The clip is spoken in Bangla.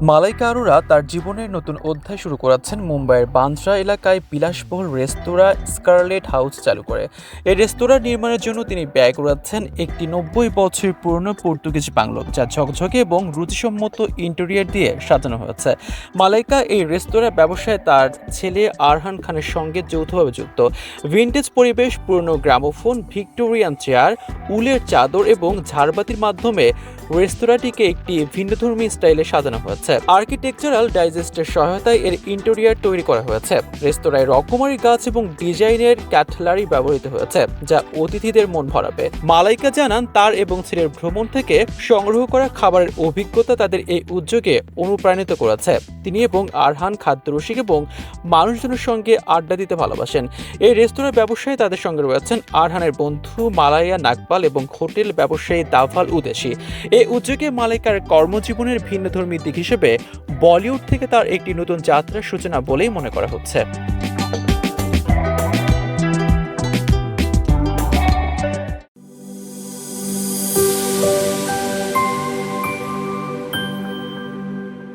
মালাইকা আরোরা তার জীবনের নতুন অধ্যায় শুরু করাচ্ছেন মুম্বাইয়ের বান্দ্রা এলাকায় বিলাসবহুল রেস্তোরাঁ স্কারলেট হাউস চালু করে। এই রেস্তোরাঁ নির্মাণের জন্য তিনি ব্যয় করাচ্ছেন একটি নব্বই বছর পুরনো পর্তুগিজ বাংলো, যা ঝকঝকে এবং রুচিসম্মত ইন্টেরিয়ার দিয়ে সাজানো হয়েছে। মালাইকা এই রেস্তোরাঁ ব্যবসায় তার ছেলে আরহান খানের সঙ্গে যৌথভাবে যুক্ত। ভিন্টেজ পরিবেশ, পুরনো গ্রামোফোন, ভিক্টোরিয়ান চেয়ার, উলের চাদর এবং ঝাড়বাতির মাধ্যমে রেস্তোরাঁটিকে একটি ভিন্নধর্মী স্টাইলে সাজানো হয়েছে। আর্কিটেকচারাল ডাইজেস্টের সহায়তায় এর ইন্টেরিয়ার তৈরি করা হয়েছে। রেস্তোরাঁয় রকমারি গাছ এবং ডিজাইনের ক্যাটলারি ব্যবহৃত হয়েছে, যা অতিথিদের মন ভরাবে। মালাইকা জানান, তার এবং ছেলের ভ্রমণ থেকে সংগ্রহ করা খাবারের অভিজ্ঞতা তাদের এই উদ্যোগে অনুপ্রাণিত করেছে। তিনি এবং আরহান খাদ্যরসিক এবং মানুষজনের সঙ্গে আড্ডা দিতে ভালোবাসেন। এই রেস্তোরাঁ ব্যবসায়ী তাদের সঙ্গে রয়েছেন আরহানের বন্ধু মালাইয়া নাকপাল এবং হোটেল ব্যবসায়ী দাভাল উদেশি। এই উদ্যোগে মালাইকার কর্মজীবনের ভিন্ন ভিন্নধর্মী দিক হিসেবে বলিউড থেকে তার একটি নতুন যাত্রার সূচনা বলেই মনে করা হচ্ছে।